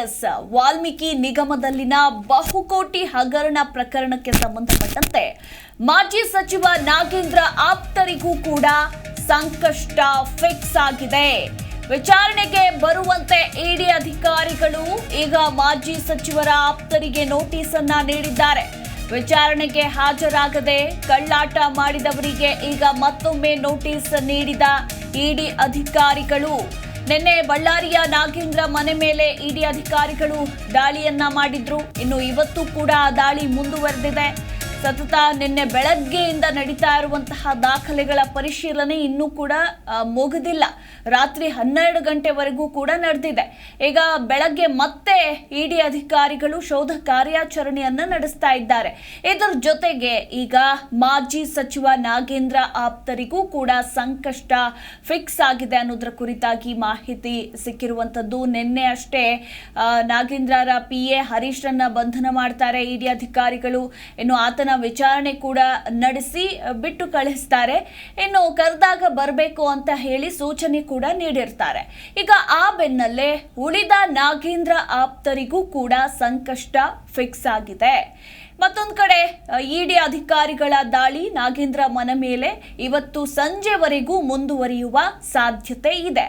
S Valmiki ನಿಗಮದಲ್ಲಿನ ಬಹುಕೋಟಿ ಹಗರಣ ಪ್ರಕರಣಕ್ಕೆ ಸಂಬಂಧಪಟ್ಟಂತೆ ಮಾಜಿ ಸಚಿವ ನಾಗೇಂದ್ರ ಆಪ್ತರಿಗೂ ಕೂಡ ಸಂಕಷ್ಟ ಫಿಕ್ಸ್ ಆಗಿದೆ. ವಿಚಾರಣೆಗೆ ಬರುವಂತೆ ಇಡಿ ಅಧಿಕಾರಿಗಳು ಈಗ ಮಾಜಿ ಸಚಿವರ ಆಪ್ತರಿಗೆ ನೋಟಿಸ್ ಅನ್ನ ನೀಡಿದ್ದಾರೆ. ವಿಚಾರಣೆಗೆ ಹಾಜರಾಗದೆ ಕಳ್ಳಾಟ ಮಾಡಿದವರಿಗೆ ಈಗ ಮತ್ತೊಮ್ಮೆ ನೋಟಿಸ್ ನೀಡಿದ ಇಡಿ ಅಧಿಕಾರಿಗಳು. ನಿನ್ನೆ ಬಳ್ಳಾರಿಯ ನಾಗೇಂದ್ರ ಮನೆ ಮೇಲೆ ಇಡಿ ಅಧಿಕಾರಿಗಳು ದಾಳಿಯನ್ನ ಮಾಡಿದ್ರು. ಇನ್ನು ಇವತ್ತು ಕೂಡ ಆ ದಾಳಿ ಮುಂದುವರೆದಿದೆ. ಸತತ ನಿನ್ನೆ ಬೆಳಗ್ಗೆಯಿಂದ ನಡೀತಾ ಇರುವಂತಹ ದಾಖಲೆಗಳ ಪರಿಶೀಲನೆ ಇನ್ನೂ ಕೂಡ ಮುಗಿದಿಲ್ಲ. ರಾತ್ರಿ ಹನ್ನೆರಡು ಗಂಟೆವರೆಗೂ ಕೂಡ ನಡೆದಿದೆ. ಈಗ ಬೆಳಗ್ಗೆ ಮತ್ತೆ ಇಡಿ ಅಧಿಕಾರಿಗಳು ಶೋಧ ಕಾರ್ಯಾಚರಣೆಯನ್ನ ನಡೆಸ್ತಾ ಇದ್ದಾರೆ. ಇದರ ಜೊತೆಗೆ ಈಗ ಮಾಜಿ ಸಚಿವ ನಾಗೇಂದ್ರ ಆಪ್ತರಿಗೂ ಕೂಡ ಸಂಕಷ್ಟ ಫಿಕ್ಸ್ ಆಗಿದೆ ಅನ್ನೋದ್ರ ಕುರಿತಾಗಿ ಮಾಹಿತಿ ಸಿಕ್ಕಿರುವಂತದ್ದು. ನಿನ್ನೆ ಅಷ್ಟೇ ನಾಗೇಂದ್ರರ ಪಿ ಎ ಹರೀಶ್ರನ್ನ ಬಂಧನ ಮಾಡ್ತಾರೆ ಇಡಿ ಅಧಿಕಾರಿಗಳು. ಇನ್ನು ಆತನ ವಿಚಾರಣೆ ಕೂಡ ನಡೆಸಿ ಬಿಟ್ಟು ಕಳಿಸ್ತಾರೆ. ಇನ್ನು ಕರೆದಾಗ ಬರಬೇಕು ಅಂತ ಹೇಳಿ ಸೂಚನೆ ಕೂಡ ನೀಡಿರ್ತಾರೆ. ಈಗ ಆ ಬೆನ್ನಲ್ಲೇ ಉಳಿದ ನಾಗೇಂದ್ರ ಆಪ್ತರಿಗೂ ಕೂಡ ಸಂಕಷ್ಟ ಫಿಕ್ಸ್ ಆಗಿದೆ. ಮತ್ತೊಂದು ಕಡೆ ಇಡಿ ಅಧಿಕಾರಿಗಳ ದಾಳಿ ನಾಗೇಂದ್ರ ಮನ ಮೇಲೆ ಇವತ್ತು ಸಂಜೆವರೆಗೂ ಮುಂದುವರಿಯುವ ಸಾಧ್ಯತೆ ಇದೆ.